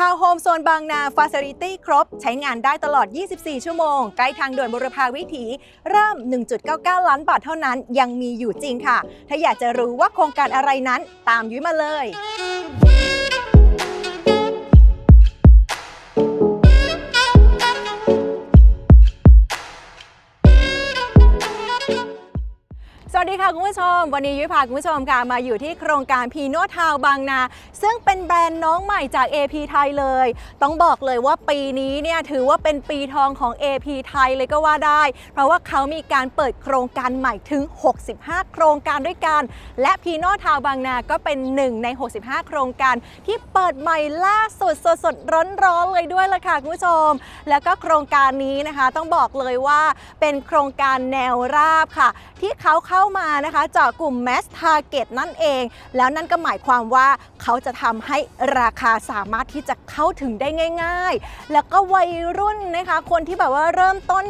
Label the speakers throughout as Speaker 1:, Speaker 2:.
Speaker 1: ทาวน์โฮมโซนบางนาฟาซิลิตี้ครบ ใช้งานได้ตลอด 24 ชั่วโมง ใกล้ทางด่วนบุรพาวิถี เริ่ม 1.99 ล้านบาทเท่านั้น ยังมีอยู่จริงค่ะ ถ้าอยากจะรู้ว่าโครงการอะไรนั้น ตามยุ้ยมาเลย วัสดีค่ะคุณผู้ชม วันนี้ยุ้ยพาคุณผู้ชมค่ะมาอยู่ที่โครงการพีโนทาวบางนา ซึ่งเป็นแบรนด์น้องใหม่จาก AP ไทยเลย ต้องบอกเลยว่าปีนี้เนี่ยถือว่าเป็นปีทองของ AP ไทยเลยก็ว่าได้ เพราะว่าเขามีการเปิดโครงการใหม่ถึง 65 โครงการด้วยกัน และพีโนทาวบางนาก็เป็นหนึ่งใน 65 โครงการ ที่เปิดใหม่ล่าสุดสดสดร้อนร้อนเลยด้วยล่ะค่ะคุณผู้ชม แล้วก็โครงการนี้นะคะ ต้องบอกเลยว่าเป็นโครงการแนวราบค่ะ ที่เขาเข้ามานะคะเจาะกลุ่ม Mass Target นั่นเอง แล้วนั่นก็หมายความว่าเขาจะทำให้ราคาสามารถที่จะเข้าถึงได้ง่าย ๆ แล้วก็วัยรุ่นนะคะ คนที่แบบว่าเริ่มต้น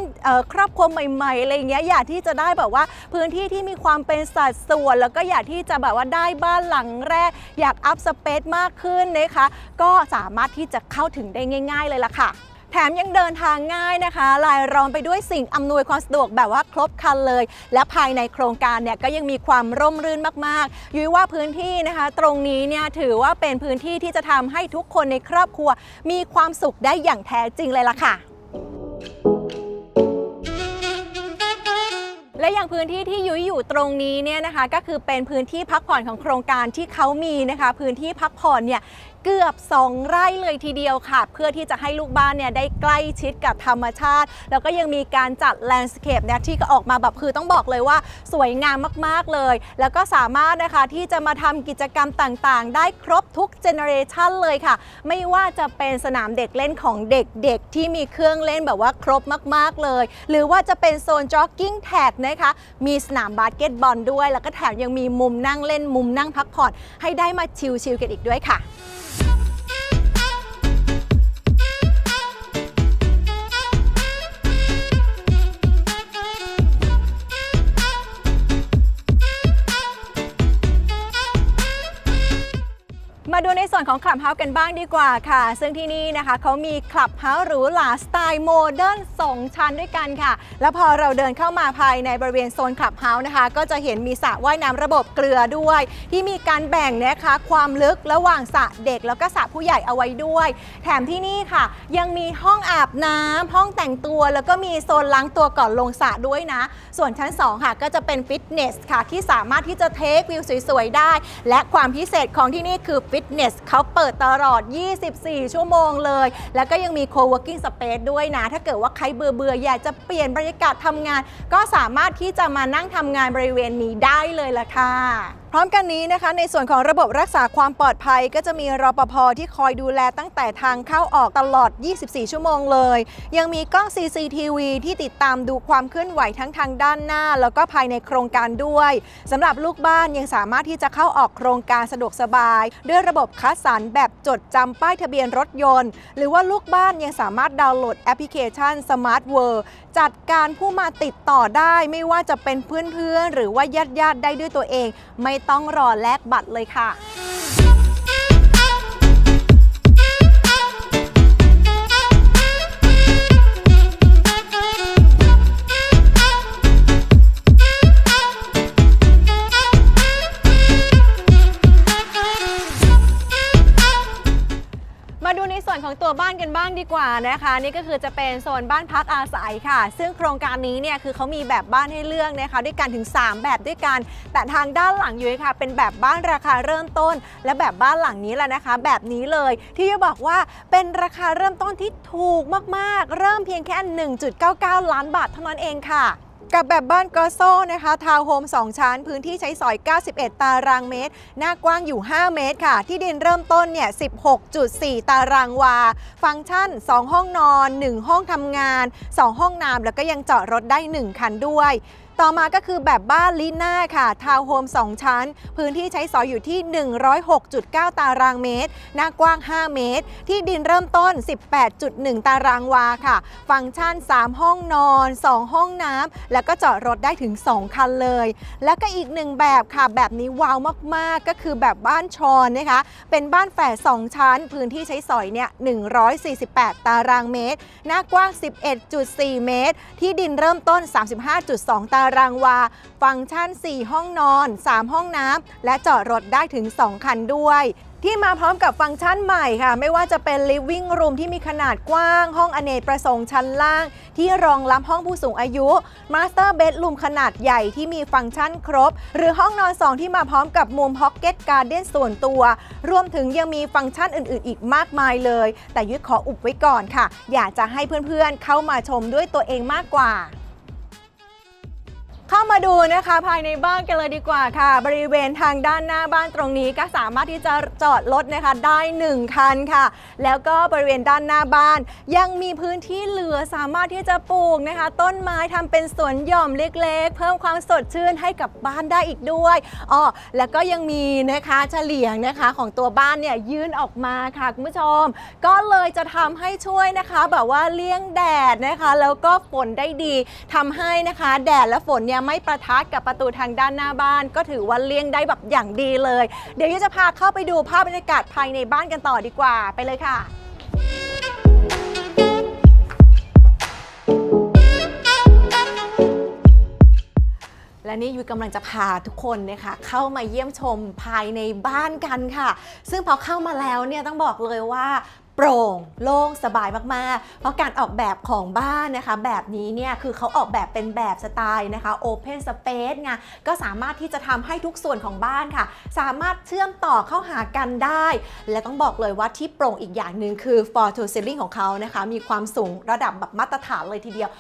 Speaker 1: ครอบครัวใหม่ๆอะไรเงี้ยอยากที่จะได้แบบว่าพื้นที่ที่มีความเป็นสัดส่วน แล้วก็อยากที่จะแบบว่าได้บ้านหลังแรก อยากอัพสเปซมากขึ้นนะคะ ก็สามารถที่จะเข้าถึงได้ง่าย ๆ เลยล่ะค่ะ แถมยังเดินทางง่ายนะคะ ลายล้อมไปด้วยสิ่งอำนวยความสะดวกแบบว่าครบครันเลย และภายในโครงการเนี่ยก็ยังมีความร่มรื่นมากๆ ยุ้ยว่าพื้นที่นะคะ ตรงนี้เนี่ยถือว่าเป็นพื้นที่ที่จะทำให้ทุกคนในครอบครัว มีความสุขได้อย่างแท้จริงเลยล่ะค่ะและอย่างพื้นที่ที่ยุ้ยอยู่ตรงนี้เนี่ยนะคะ ก็คือเป็นพื้นที่พักผ่อนของโครงการที่เขามีนะคะ พื้นที่พักผ่อนเนี่ย เกือบ 2 ไร่เลยทีเดียวค่ะ เพื่อที่จะให้ลูกบ้านเนี่ยได้ใกล้ชิดกับธรรมชาติ แล้วก็ยังมีการจัดแลนด์สเคปเนี่ยที่ก็ออกมาแบบคือต้องบอกเลยว่าสวยงามมากๆเลย แล้วก็สามารถนะคะที่จะมาทำกิจกรรมต่างๆ ได้ครบทุกเจเนอเรชันเลยค่ะ ไม่ว่าจะเป็นสนามเด็กเล่นของเด็กๆ ที่มีเครื่องเล่นแบบว่าครบมากๆเลย หรือว่าจะเป็นโซนจ็อกกิ้งแท็กนะคะมีสนามบาสเกตบอลด้วย แล้วก็แถมยังมีมุมนั่งเล่นมุมนั่งพักผ่อนให้ได้มาชิลๆกันอีกด้วยค่ะ วนของคลับเฮาส์กันบ้างดีกว่าค่ะ ซึ่งที่นี่นะคะเขามีคลับเฮาส์หรูหราสไตล์โมเดิร์น2ชั้นด้วยกันค่ะ แล้วพอเราเดินเข้ามาภายในบริเวณโซนคลับเฮาส์นะคะ ก็จะเห็นมีสระว่ายน้ำระบบเกลือด้วย ที่มีการแบ่งนะคะความลึกระหว่างสระเด็ก แล้วก็สระผู้ใหญ่เอาไว้ด้วย แถมที่นี่ค่ะ ยังมีห้องอาบน้ำห้องแต่งตัว แล้วก็มีโซนล้างตัวก่อนลงสระด้วยนะ ส่วนชั้น 2 ค่ะก็จะเป็นฟิตเนสค่ะที่สามารถที่จะเทควิวสวยๆได้ และความพิเศษของที่นี่คือฟิตเนสเขาเปิดตลอด 24 ชั่วโมงเลย แล้วก็ยังมี co-working space ด้วยนะ ถ้าเกิดว่าใครเบื่อเบื่อๆอยากจะเปลี่ยนบรรยากาศทำงาน ก็สามารถที่จะมานั่งทำงานบริเวณนี้ได้เลยล่ะค่ะ พร้อมกันนี้นะคะ ในส่วนของระบบรักษาความปลอดภัย ก็จะมีรปภที่คอยดูแลตั้งแต่ทางเข้าออกตลอด 24 ชั่วโมงเลย ยังมีกล้อง CCTV ที่ติดตามดูความเคลื่อนไหวทั้งทางด้านหน้า แล้วก็ภายในโครงการด้วยสำหรับลูกบ้านยังสามารถที่จะเข้าออกโครงการสะดวกสบาย ด้วยระบบคัดสรรแบบจดจำป้ายทะเบียนรถยนต์ หรือว่าลูกบ้านยังสามารถดาวน์โหลดแอปพลิเคชัน Smart World จัดการผู้มาติดต่อได้ ไม่ว่าจะเป็นเพื่อนๆหรือว่าญาติๆได้ด้วยตัวเองไม่ต้องรอแลกบัตรเลยค่ะ ของตัวบ้านกันบ้างดีกว่านะคะ นี่ก็คือจะเป็นโซนบ้านพักอาศัยค่ะ ซึ่งโครงการนี้เนี่ยคือเขามีแบบบ้านให้เลือกนะคะด้วยกันถึง 3 แบบด้วยกัน แต่ทางด้านหลังอยุ้ยค่ะ เป็นแบบบ้านราคาเริ่มต้น และแบบบ้านหลังนี้แหละนะคะ แบบนี้เลยที่จะบอกว่าเป็นราคาเริ่มต้นที่ถูกมากๆ เริ่มเพียงแค่ 1.99 ล้านบาทเท่านั้นเองค่ะ กับแบบบ้านกอโซนะคะทาวน์โฮม 2 ชั้น พื้นที่ใช้สอย 91 ตารางเมตร หน้ากว้างอยู่ 5 เมตรค่ะ ที่ดินเริ่มต้นเนี่ย 16.4 ตารางวา ฟังก์ชัน 2 ห้องนอน 1 ห้องทำงาน 2 ห้องน้ำแล้วก็ยังจอดรถได้ 1 คันด้วย ต่อมาก็คือแบบบ้านลิน่าค่ะ ทาวน์โฮม 2 ชั้น พื้นที่ใช้สอยอยู่ที่ 106.9 ตารางเมตร หน้ากว้าง 5 เมตร ที่ดินเริ่มต้น 18.1 ตารางวาค่ะ ฟังก์ชัน 3 ห้องนอน 2 ห้องน้ำ แล้วก็จอดรถได้ถึง 2 คันเลย แล้วก็อีกหนึ่งแบบค่ะ แบบนี้ว้าวมากๆ ก็คือแบบบ้านชอนนะคะ เป็นบ้านแฝด2ชั้น พื้นที่ใช้สอยเนี่ย 148 ตารางเมตร หน้ากว้าง 11.4 เมตร ที่ดินเริ่มต้น 35.2 ตารางรางวา ฟังก์ชัน 4 ห้องนอน 3 ห้องน้ำ และจอดรถได้ถึง 2 คันด้วยที่มาพร้อมกับฟังก์ชันใหม่ค่ะ ไม่ว่าจะเป็น living room ที่มีขนาดกว้าง ห้องอเนกประสงค์ชั้นล่าง ที่รองรับห้องผู้สูงอายุ master bedroom ขนาดใหญ่ที่มีฟังก์ชันครบ หรือห้องนอน 2 ที่มาพร้อมกับมุม pocket garden ส่วนตัว รวมถึงยังมีฟังก์ชันอื่น ๆ อีกมากมายเลย แต่ยุ้ยขออุบไว้ก่อนค่ะ อยากจะให้เพื่อน ๆ เข้ามาชมด้วยตัวเองมากกว่า เข้ามาดูนะคะภายในบ้านกันเลยดีกว่าค่ะ บริเวณทางด้านหน้าบ้านตรงนี้ก็สามารถที่จะจอดรถนะคะได้ 1 คันค่ะ แล้วก็บริเวณด้านหน้าบ้าน ยังมีพื้นที่เหลือสามารถที่จะปลูกนะคะ ต้นไม้ทำเป็นสวนหย่อมเล็กๆ เพิ่มความสดชื่นให้กับบ้านได้อีกด้วยอ๋อแล้วก็ยังมีนะคะเฉลียงนะคะของตัวบ้านเนี่ยยื่นออกมาค่ะคุณผู้ชม ก็เลยจะทำให้ช่วยนะคะแบบว่าเลี่ยงแดดนะคะ แล้วก็ฝนได้ดีทำให้นะคะ แดดและฝนเนี่ยไม่ประทะกับประตูทางด้านหน้าบ้าน ก็ถือว่าเลี่ยงได้แบบอย่างดีเลย เดี๋ยวจะพาเข้าไปดูภาพบรรยากาศภายในบ้านกันต่อดีกว่าไปเลยค่ะและนี่ยุ้ยกำลังจะพาทุกคนนะคะเข้ามาเยี่ยมชมภายในบ้านกันค่ะ ซึ่งพอเข้ามาแล้วเนี่ยต้องบอกเลยว่า โปร่งโล่งสบายมากๆ เพราะการออกแบบของบ้านนะคะ แบบนี้เนี่ยคือเขาออกแบบเป็นแบบสไตล์นะคะ Open Space ไงก็สามารถที่จะทำให้ทุกส่วนของบ้านค่ะ สามารถเชื่อมต่อเข้าหากันได้ และต้องบอกเลยว่าที่โปร่งอีกอย่างหนึ่งคือ Floor to Ceiling ของเขานะคะ มีความสูงระดับแบบมาตรฐานเลยทีเดียว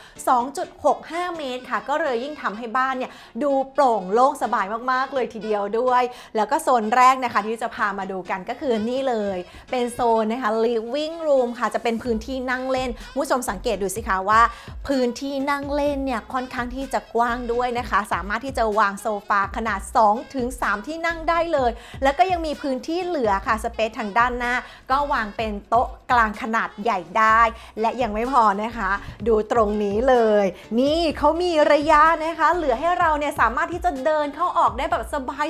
Speaker 1: 2.65 เมตรค่ะ ก็เลยยิ่งทำให้บ้านเนี่ยดูโปร่งโล่งสบายมากๆเลยทีเดียวด้วย แล้วก็โซนแรกนะคะที่จะพามาดูกันก็คือนี่เลย เป็นโซนนะคะ living room ค่ะจะเป็นพื้นที่นั่งเล่นผู้ชมสังเกตดูสิคะว่า พื้นที่นั่งเล่นเนี่ยค่อนข้างที่จะกว้างด้วยนะคะ สามารถที่จะวางโซฟาขนาด 2 ถึง 3 ที่นั่งได้เลย แล้วก็ยังมีพื้นที่เหลือค่ะสเปซทางด้านหน้า ก็วางเป็นโต๊ะกลางขนาดใหญ่ได้ และยังไม่พอนะคะ ดูตรงนี้เลย นี่เขามีระยะนะคะ เหลือให้เราเนี่ยสามารถที่จะเดินเข้าออกได้แบบ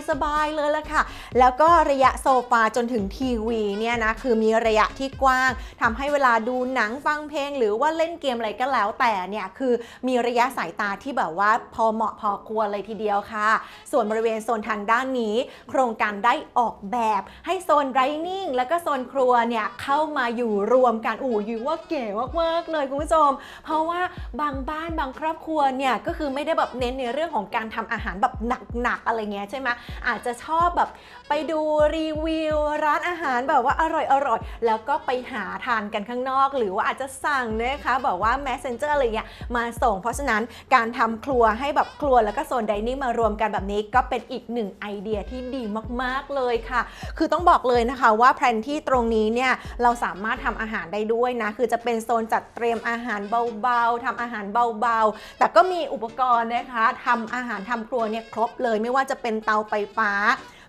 Speaker 1: สบายๆเลยละค่ะ แล้วก็ระยะโซฟาจนถึงทีวีเนี่ยนะคือมีระยะที่กว้างทำให้เวลาดูหนังฟังเพลง หรือว่าเล่นเกมอะไรก็แล้วแต่เนี่ยคือมีระยะสายตาที่แบบว่าพอเหมาะพอควรเลยทีเดียวค่ะ ส่วนบริเวณโซนทางด้านนี้ โครงการได้ออกแบบให้โซนไรนิ่งแล้วก็โซนครัวเนี่ยเข้ามาอยู่รวมกันอู๋ยูว่าเก๋มากๆเลยคุณผู้ชม เพราะว่าบางบ้านบางครอบครัวเนี่ยก็คือไม่ได้แบบเน้นในเรื่องของการทำอาหารแบบหนักๆอะไรเงี้ยใช่ไหมอาจจะชอบแบบ ไปดูรีวิวร้านอาหารแบบว่าอร่อยๆแล้วก็ไปหาทานกันข้างนอก หรือว่าอาจจะสั่งนะคะแบบว่า messenger อะไรเงี้ยมาส่ง เพราะฉะนั้นการทำครัวให้แบบครัวแล้วก็โซนไดนิ่งมารวมกันแบบนี้ก็เป็นอีกหนึ่งไอเดียที่ดีมากๆเลยค่ะ คือต้องบอกเลยนะคะว่าแพลนที่ตรงนี้เนี่ยเราสามารถทำอาหารได้ด้วยนะ คือจะเป็นโซนจัดเตรียมอาหารเบาๆทำอาหารเบาๆ แต่ก็มีอุปกรณ์นะคะทำอาหารทำครัวเนี่ยครบเลยไม่ว่าจะเป็นเตาไฟฟ้า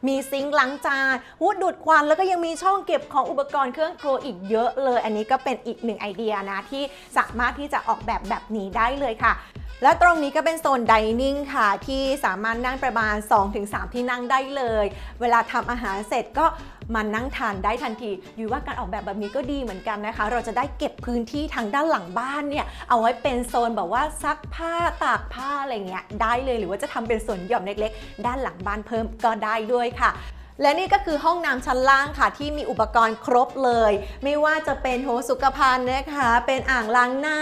Speaker 1: มีซิงค์ล้างจานวูดดูดควันแล้วก็ยังมีช่องเก็บของอุปกรณ์เครื่องครัวอีกเยอะเลย อันนี้ก็เป็นอีกหนึ่งไอเดียนะที่สามารถที่จะออกแบบแบบนี้ได้เลยค่ะและตรงนี้ก็เป็นโซนดิเนิ่งค่ะ ที่สามารถนั่งประมาณ 2-3 ที่นั่งได้เลย เวลาทำอาหารเสร็จก็ มานั่งทานได้ทันที อยู่ว่าการออกแบบแบบนี้ก็ดีเหมือนกันนะคะ เราจะได้เก็บพื้นที่ทางด้านหลังบ้านเนี่ยเอาไว้เป็นโซนแบบว่าซักผ้าตากผ้าอะไรเงี้ยได้เลยหรือว่าจะทำเป็นสวนหย่อมเล็กๆ ด้านหลังบ้านเพิ่มก็ได้ด้วยค่ะ และนี่ก็คือห้องน้ำชั้นล่างค่ะ ที่มีอุปกรณ์ครบเลย ไม่ว่าจะเป็นโถสุขภัณฑ์นะคะ เป็นอ่างล้างหน้า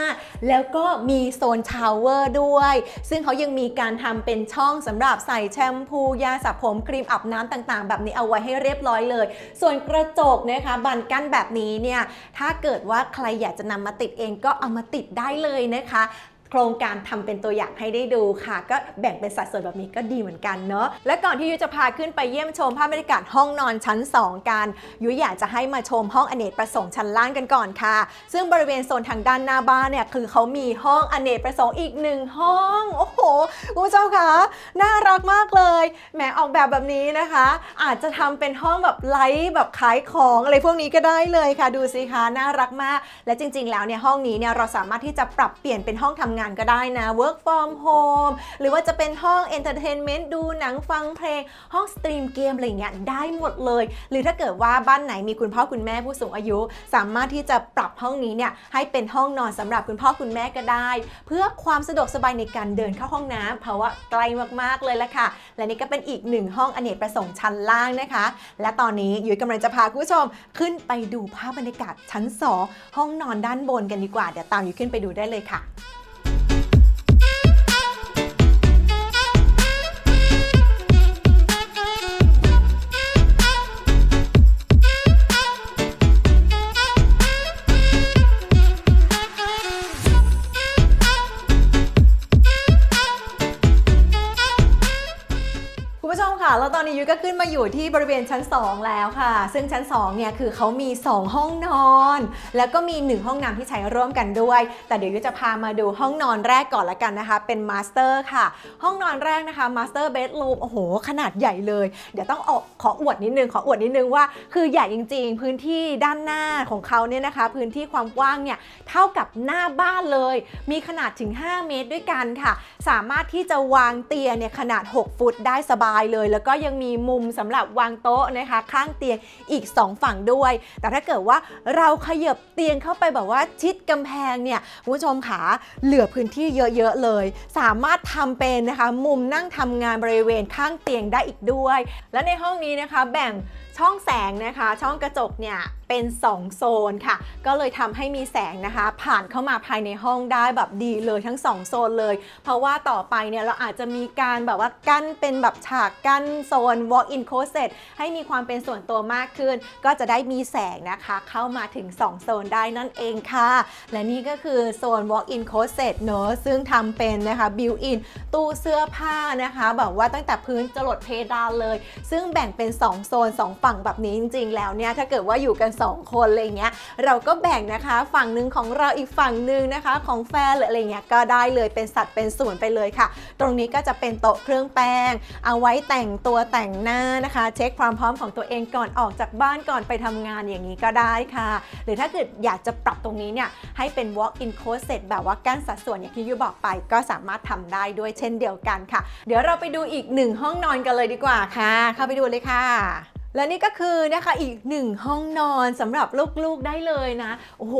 Speaker 1: แล้วก็มีโซนชาวเวอร์ด้วย ซึ่งเขายังมีการทำเป็นช่องสำหรับใส่แชมพูยาสระผมครีมอาบน้ำต่างๆ แบบนี้เอาไว้ให้เรียบร้อยเลย ส่วนกระจกนะคะบันกั้นแบบนี้เนี่ยถ้าเกิดว่าใครอยากจะนำมาติดเองก็เอามาติดได้เลยนะคะ โครงการทำเป็นตัวอย่างให้ได้ดูค่ะ ก็แบ่งเป็นสัดส่วนแบบนี้ก็ดีเหมือนกันเนาะและก่อนที่ยุ้ยจะพาขึ้นไปเยี่ยมชมภาพบรรยากาศห้องนอนชั้น 2 กันยุ้ยอยากจะให้มาชมห้องอเนกประสงค์ชั้นล่างกันก่อนค่ะ ซึ่งบริเวณโซนทางด้านหน้าบ้านเนี่ยคือเขามีห้องอเนกประสงค์อีกหนึ่งห้องโอ้โหคุณผู้ชมคะน่ารักมากเลยแหมออกแบบแบบนี้นะคะ อาจจะทำเป็นห้องแบบไลท์แบบขายของอะไรพวกนี้ก็ได้เลยค่ะ ดูสิคะน่ารักมาก และจริง ๆ แล้วเนี่ยห้องนี้เนี่ยเราสามารถที่จะปรับเปลี่ยนเป็นห้องทำงานงานก็ได้นะ work from home หรือว่าจะเป็นห้อง entertainment ดูหนังฟังเพลง ห้องสตรีมเกมอะไรเงี้ยได้หมดเลย หรือถ้าเกิดว่าบ้านไหนมีคุณพ่อคุณแม่ผู้สูงอายุ สามารถที่จะปรับห้องนี้เนี่ยให้เป็นห้องนอนสำหรับคุณพ่อคุณแม่ก็ได้ เพื่อความสะดวกสบายในการเดินเข้าห้องน้ำเพราะว่าไกลมากๆเลยละค่ะ และนี่ก็เป็นอีกหนึ่งห้องอเนกประสงค์ชั้นล่างนะคะ และตอนนี้ยุ้ยกำลังจะพาคุณผู้ชมขึ้นไปดูภาพบรรยากาศชั้น 2 ห้องนอนด้านบนกันดีกว่า เดี๋ยวตามยุ้ยขึ้นไปดูได้เลยค่ะ ก็ขึ้นมาอยู่ที่บริเวณชั้น 2 แล้วค่ะ ซึ่งชั้น2เนี่ยคือเขามี 2 ห้องนอน แล้วก็มี 1 ห้องน้ำที่ใช้ร่วมกันด้วย แต่เดี๋ยวยุจะพามาดูห้องนอนแรกก่อนละกันนะคะ เป็นมาสเตอร์ค่ะ ห้องนอนแรกนะคะมาสเตอร์เบด o ูมโอ้โห ขนาดใหญ่เลย เดี๋ยวต้องออกขออวดนิดนึง ขออวดนิดนึงว่า คือใหญ่จริง ๆ พื้นที่ด้านหน้าของเขาเนี่ยนะคะ พื้นที่ความกว้างเนี่ยเท่ากับหน้าบ้านเลย มีขนาดถึง 5 เมตรด้วยกันค่ะ สามารถที่จะวางเตียงเนี่ยขนาด 6 ฟุตได้สบายเลย แล้วก็ยังมีมุมสำหรับวางโต๊ะนะคะ ข้างเตียงอีก 2 ฝั่งด้วย แต่ถ้าเกิดว่าเราขยับเตียงเข้าไปแบบว่าชิดกำแพงเนี่ยคุณผู้ชมขาเหลือพื้นที่เยอะๆเลย สามารถทำเป็นนะคะ มุมนั่งทำงานบริเวณข้างเตียงได้อีกด้วย และในห้องนี้นะคะแบ่ง ช่องแสงนะคะ ช่องกระจกเนี่ยเป็น 2 โซนค่ะ ก็เลยทำให้มีแสงนะคะ ผ่านเข้ามาภายในห้องได้แบบดีเลยทั้ง 2 โซนเลย เพราะว่าต่อไปเนี่ยเราอาจจะมีการแบบว่ากั้นเป็นแบบฉากกั้นโซน walk-in closet ให้มีความเป็นส่วนตัวมากขึ้น ก็จะได้มีแสงนะคะ เข้ามาถึง 2 โซนได้นั่นเองค่ะ และนี่ก็คือโซน walk-in closet เนอะซึ่งทำเป็นนะคะ built-in ตู้เสื้อผ้านะคะแบบว่าตั้งแต่พื้นจรดเพดานเลย ซึ่งแบ่งเป็น 2 โซน2ฝั่งแบบนี้จริง ๆ แล้วเนี่ยถ้าเกิดว่าอยู่กัน 2 คนอะไรเงี้ยเราก็แบ่งนะคะ ฝั่งหนึ่งของเราอีกฝั่งหนึ่งนะคะ ของแฟนหรืออะไรเงี้ยก็ได้เลยเป็นสัดเป็นส่วนไปเลยค่ะ ตรงนี้ก็จะเป็นโต๊ะเครื่องแป้ง เอาไว้แต่งตัวแต่งหน้านะคะ เช็คความพร้อมของตัวเองก่อนออกจากบ้านก่อนไปทำงานอย่างนี้ก็ได้ค่ะ หรือถ้าเกิดอยากจะปรับตรงนี้เนี่ยให้เป็น walk-in closet แบบว่ากั้นสัดส่วนอย่างที่ยูบอกไป ก็สามารถทำได้ด้วยเช่นเดียวกันค่ะ เดี๋ยวเราไปดูอีกหนึ่งห้องนอนกันเลยดีกว่าค่ะ เข้าไปดูเลยค่ะ และนี่ก็คือนะคะอีกหนึ่งห้องนอนสำหรับลูกๆได้เลยนะ โอ้โห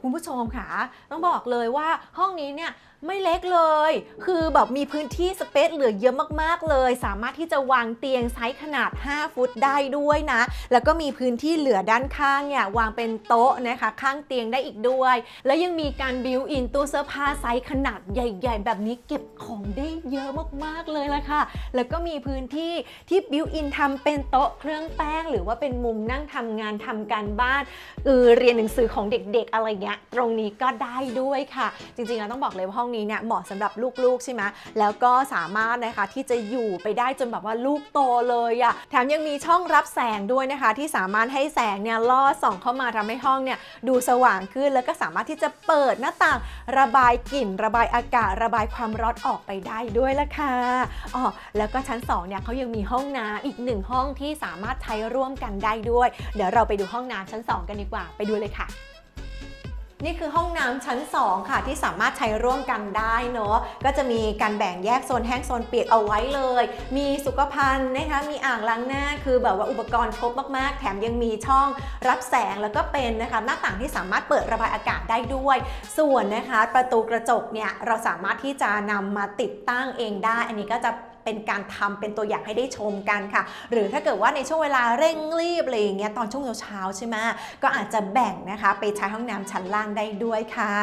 Speaker 1: คุณผู้ชมค่ะ ต้องบอกเลยว่าห้องนี้เนี่ยไม่เล็กเลย คือแบบมีพื้นที่สเปซเหลือเยอะมากๆเลย สามารถที่จะวางเตียงไซส์ขนาด 5 ฟุตได้ด้วยนะ แล้วก็มีพื้นที่เหลือด้านข้างเนี่ยวางเป็นโต๊ะนะคะข้างเตียงได้อีกด้วย แล้วยังมีการบิวอินตู้เสื้อผ้าไซส์ขนาดใหญ่ ๆ แบบนี้เก็บของได้เยอะมากๆเลยละค่ะ แล้วก็มีพื้นที่ที่บิวอินทำเป็นโต๊ะเครื่องแป้ง หรือว่าเป็นมุมนั่งทำงานทำการบ้านเออเรียนหนังสือของเด็กๆอะไรเงี้ยตรงนี้ก็ได้ด้วยค่ะ จริงๆแล้วต้องบอกเลยว่าห้องนี้เนี่ยเหมาะสำหรับลูกๆใช่ไหมแล้วก็สามารถนะคะที่จะอยู่ไปได้จนแบบว่าลูกโตเลยอะ่ะแถมยังมีช่องรับแสงด้วยนะคะ ที่สามารถให้แสงเนี่ยลอดส่องเข้ามาทำให้ห้องเนี่ยดูสว่างขึ้นแล้วก็สามารถที่จะเปิดหน้าต่างระบายกลิ่น ระบายอากาศ ระบายความร้อนออกไปได้ด้วยละค่ะอ๋อแล้วก็ชั้น2เนี่ยเขายังมีห้องน้ำอีกหนึ่งห้องที่สามารถใช้ร่วมกันได้ด้วย เดี๋ยวเราไปดูห้องน้ำชั้น 2 กันดีกว่าไปดูเลยค่ะ นี่คือห้องน้ำชั้น 2 ค่ะ ที่สามารถใช้ร่วมกันได้เนาะก็จะมีการแบ่งแยกโซนแห้งโซนเปียกเอาไว้เลย มีสุขภัณฑ์นะคะมีอ่างล้างหน้าคือแบบว่าอุปกรณ์ครบมากๆ แถมยังมีช่องรับแสงแล้วก็เป็นนะคะหน้าต่างที่สามารถเปิดระบายอากาศได้ด้วย ส่วนนะคะ ประตูกระจกเนี่ยเราสามารถที่จะนำมาติดตั้งเองได้ อันนี้ก็จะ เป็นการทำเป็นตัวอย่างให้ได้ชมกันค่ะ หรือถ้าเกิดว่าในช่วงเวลาเร่งรีบอะไรอย่างเงี้ยตอนช่วงเช้าใช่ไหมก็อาจจะแบ่งนะคะ ไปใช้ห้องน้ำชั้นล่างได้ด้วยค่ะ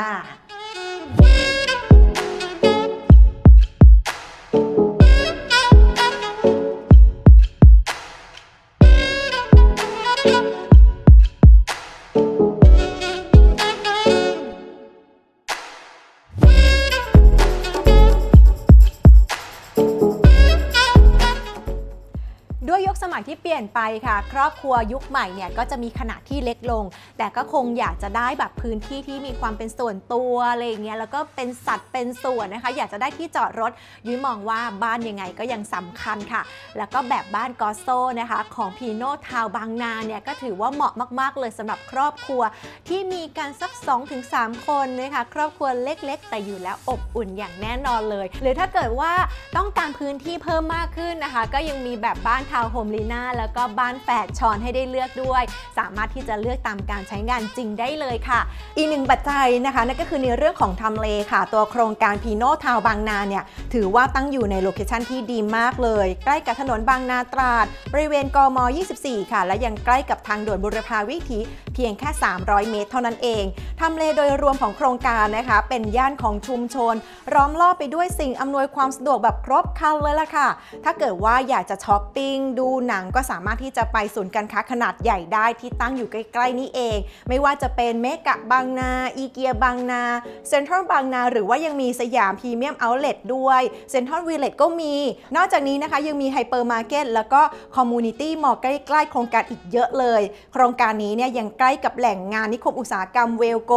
Speaker 1: ด้วยยุคสมัยที่เปลี่ยนไปค่ะ ครอบครัวยุคใหม่เนี่ยก็จะมีขนาดที่เล็กลง แต่ก็คงอยากจะได้แบบพื้นที่ที่มีความเป็นส่วนตัวอะไรอย่างเงี้ยแล้วก็เป็นสัดเป็นส่วนนะคะ อยากจะได้ที่จอดรถ ยุ้ยมองว่าบ้านยังไงก็ยังสำคัญค่ะ แล้วก็แบบบ้านกอสโซนะคะของพีโนทาวบางนาเนี่ยก็ถือว่าเหมาะมาก ๆ เลยสำหรับครอบครัวที่มีกันสัก 2-3 คนนะคะครอบครัวเล็ก ๆ แต่อยู่แล้วอบอุ่นอย่างแน่นอนเลย หรือถ้าเกิดว่าต้องการพื้นที่เพิ่มมากขึ้นนะคะ ก็ยังมีแบบบ้านทาวน์โฮมลีน่าแล้วก็บ้านแฝดชอนให้ได้เลือกด้วย สามารถที่จะเลือกตามการใช้งานจริงได้เลยค่ะ อีกหนึ่งปัจจัยนะคะนั่นก็คือในเรื่องของทำเลค่ะ ตัวโครงการพีโนทาวบางนาเนี่ยถือว่าตั้งอยู่ในโลเคชันที่ดีมากเลย ใกล้กับถนนบางนาตราดบริเวณกม 24 ค่ะ และยังใกล้กับทางด่วนบุรพาวิถีเพียงแค่ 300 เมตร เท่านั้นเองทำเลโดยรวมของโครงการนะคะ เป็นย่านของชุมชนล้อมรอบไปด้วยสิ่งอำนวยความสะดวกแบบครบครันเลยล่ะค่ะ ถ้าเกิดว่าอยากจะช้อปปิ้งดูหนังก็สามารถที่จะไปศูนย์การค้าขนาดใหญ่ได้ที่ตั้งอยู่ใกล้ๆนี่เอง ไม่ว่าจะเป็นเมกะบางนาอีเกียบางนาเซ็นทรัลบางนา หรือว่ายังมีสยามพรีเมียมเอาท์เลทด้วยเซ็นทรัลวิลเลจก็มี นอกจากนี้นะคะยังมีไฮเปอร์มาร์เก็ตแล้วก็คอมมูนิตี้มอลล์ใกล้ๆโครงการอีกเยอะเลย โครงการนี้เนี่ยยังใกล้กับแหล่งงานนิคมอุตสาหกรรมเวลโก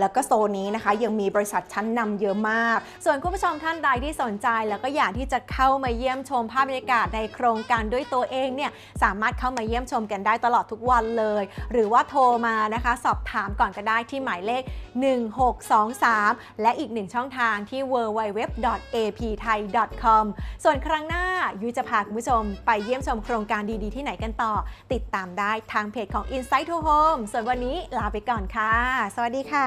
Speaker 1: แล้วก็โซนนี้นะคะ ยังมีบริษัทชั้นนำเยอะมาก ส่วนคุณผู้ชมท่านใดที่สนใจแล้วก็อยากที่จะเข้ามาเยี่ยมชมภาพบรรยากาศในโครงการด้วยตัวเองเนี่ยสามารถเข้ามาเยี่ยมชมกันได้ตลอดทุกวันเลย หรือว่าโทรมานะคะ สอบถามก่อนก็ได้ที่หมายเลข 1623 และอีกหนึ่งช่องทางที่ www.apthai.com ส่วนครั้งหน้ายุจะพาคุณผู้ชมไปเยี่ยมชมโครงการดีๆ ที่ไหนกันต่อ ติดตามได้ทางเพจของ Insight to Home ส่วนวันนี้ลาไปก่อนค่ะ สวัสดีค่ะ